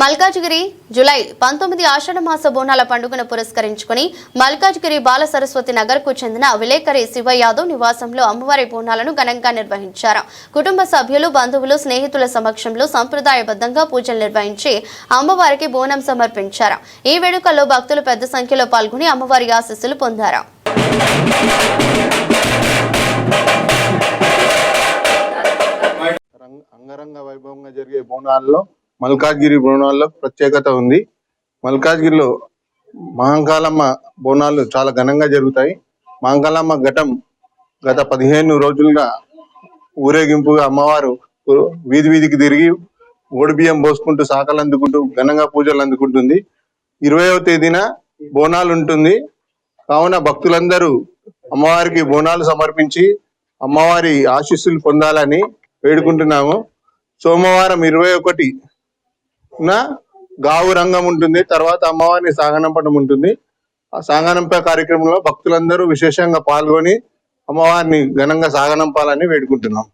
Malkajgiri July పంతొమ్మిది ఆషాఢ మాస బోనాల పండుగను పురస్కరించుకుని మల్కాజ్గిరి బాల సరస్వతి నగర్కు చెందిన విలేకరి శివ యాదవ్ నివాసంలో అమ్మవారి బోనాలను ఘనంగా నిర్వహించారు. కుటుంబ సభ్యులు బంధువులు స్నేహితుల సమక్షంలో సంప్రదాయబద్ధంగా పూజలు నిర్వహించి అమ్మవారికి బోనం సమర్పించారు. ఈ వేడుకల్లో భక్తులు పెద్ద సంఖ్యలో పాల్గొని అమ్మవారి ఆశీస్సులు పొందారు. అంగరంగ వైభవంగా జరిగే బోనాల్లో మల్కాజ్గిరి బోనాల్లో ప్రత్యేకత ఉంది. మల్కాజ్గిరిలో మహంకాలమ్మ బోనాలు చాలా ఘనంగా జరుగుతాయి. మహంకాలమ్మ ఘటం గత పదిహేను రోజులుగా ఊరేగింపుగా అమ్మవారు వీధి వీధికి తిరిగి ఓడిబియ్యం పోసుకుంటూ సాకలు అందుకుంటూ ఘనంగా పూజలు అందుకుంటుంది. ఇరవయవ తేదీన బోనాలు ఉంటుంది. కావున భక్తులందరూ అమ్మవారికి బోనాలు సమర్పించి అమ్మవారి ఆశీస్సులు పొందాలని వేడుకుంటున్నాము. సోమవారం ఇరవై ఒకటి గావు రంగం ఉంటుంది తర్వాత అమ్మవారిని సాగనంపడం ఉంటుంది. ఆ సాగనంప కార్యక్రమంలో భక్తులందరూ విశేషంగా పాల్గొని అమ్మవారిని ఘనంగా సాగనంపాలని వేడుకుంటున్నాం.